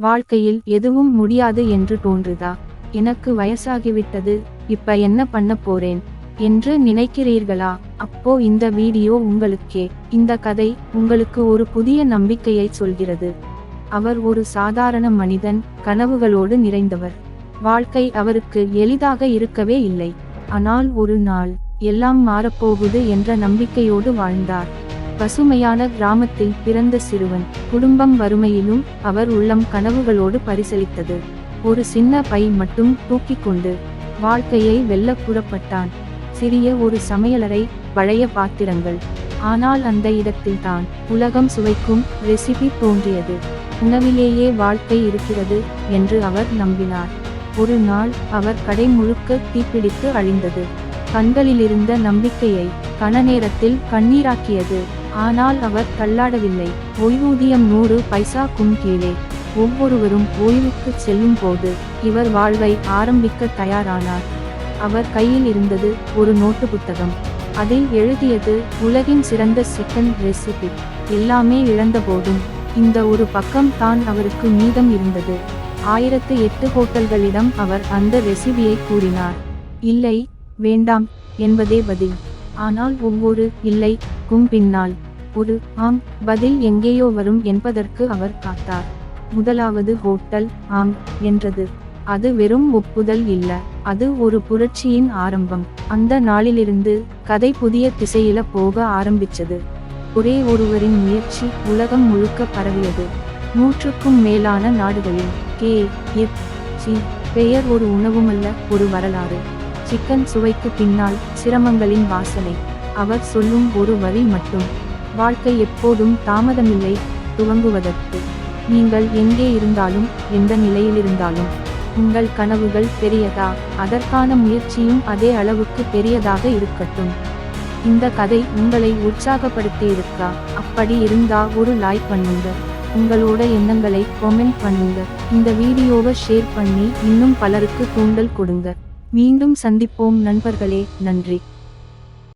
வாழ்க்கையில் எதுவும் முடியாது என்று தோன்றுதா? எனக்கு வயசாகிவிட்டது இப்ப என்ன பண்ண போறேன்? என்று நினைக்கிறீர்களா? அப்போ இந்த வீடியோ உங்களுக்கே இந்த கதை உங்களுக்கு ஒரு புதிய நம்பிக்கையை சொல்கிறது. அவர் ஒரு சாதாரண மனிதன் கனவுகளோடு நிறைந்தவர். வாழ்க்கை அவருக்கு எளிதாக இருக்கவே இல்லை. ஆனால் ஒரு நாள் எல்லாம் மாறப்போகுது என்ற நம்பிக்கையோடு வாழ்ந்தார். பசுமையான கிராமத்தில் பிறந்த சிறுவன் குடும்பம் வறுமையிலும் அவர் உள்ளம் கனவுகளோடு பரிசலித்தது ஒரு சின்ன பை மட்டும் தூக்கி கொண்டு வாழ்க்கையை வெல்ல புறப்பட்டான். சிறிய ஒரு சமையலறை பழைய பாத்திரங்கள். ஆனால் அந்த இடத்தில்தான் உலகம் சுவைக்கும் ரெசிபி தோன்றியது. உணவிலேயே வாழ்க்கை இருக்கிறது என்று அவர் நம்பினார். ஒரு நாள் அவர் கடை முழுக்க தீப்பிடித்து அழிந்தது. கண்களிலிருந்த நம்பிக்கையை கண நேரத்தில் கண்ணீராக்கியது. ஆனால் அவர் தள்ளாடவில்லை. ஓய்வூதியம் நூறு பைசாக்கும் கீழே. ஒவ்வொருவரும் ஓய்வுக்கு செல்லும் போது இவர் வாழ்வை ஆரம்பிக்க தயாரானார். அவர் கையில் இருந்தது ஒரு நோட்டு புத்தகம். அதில் எழுதியது உலகின் சிறந்த சிக்கன் ரெசிபி எல்லாமே இழந்தபோதும் இந்த ஒரு பக்கம் தான் அவருக்கு மீதம் இருந்தது. ஆயிரத்து எட்டு ஹோட்டல்களிடம் அவர் அந்த ரெசிபியை கூறினார். இல்லை வேண்டாம் என்பதே பதில். ஆனால் ஒவ்வொரு இல்லை கும் பின்னால். ஒரு ஆம் பதில் எங்கேயோ வரும் என்பதற்கு அவர் காத்தார். முதலாவது ஹோட்டல் ஆம் என்றது. அது வெறும் ஒப்புதல் இல்ல அது ஒரு புரட்சியின் ஆரம்பம். அந்த நாளிலிருந்து கதை புதிய திசையில போக ஆரம்பிச்சது. ஒரே ஒருவரின் முயற்சி உலகம் முழுக்க பரவியது. நூற்றுக்கும் மேலான நாடுகளில் கே எஃப் சி பெயர் ஒரு உணவுமல்ல ஒரு வரலாறு. சிக்கன் சுவைக்கு பின்னால் சிரமங்களின் வாசனை. அவர் சொல்லும் ஒரு வரி மட்டும். வாழ்க்கை எப்போதும் தாமதமில்லை துவங்குவதற்கு. நீங்கள் எங்கே இருந்தாலும் எந்த நிலையில் இருந்தாலும் உங்கள் கனவுகள் பெரியதா? அதற்கான முயற்சியும் அதே அளவுக்கு பெரியதாக இருக்கட்டும். இந்த கதை உங்களை உற்சாகப்படுத்தி இருக்கா அப்படி இருந்தா ஒரு லைக் பண்ணுங்க. உங்களோட எண்ணங்களை கமெண்ட் பண்ணுங்க. இந்த வீடியோவை ஷேர் பண்ணி இன்னும் பலருக்கு தூண்டல் கொடுங்க. மீண்டும் சந்திப்போம் நண்பர்களே நன்றி.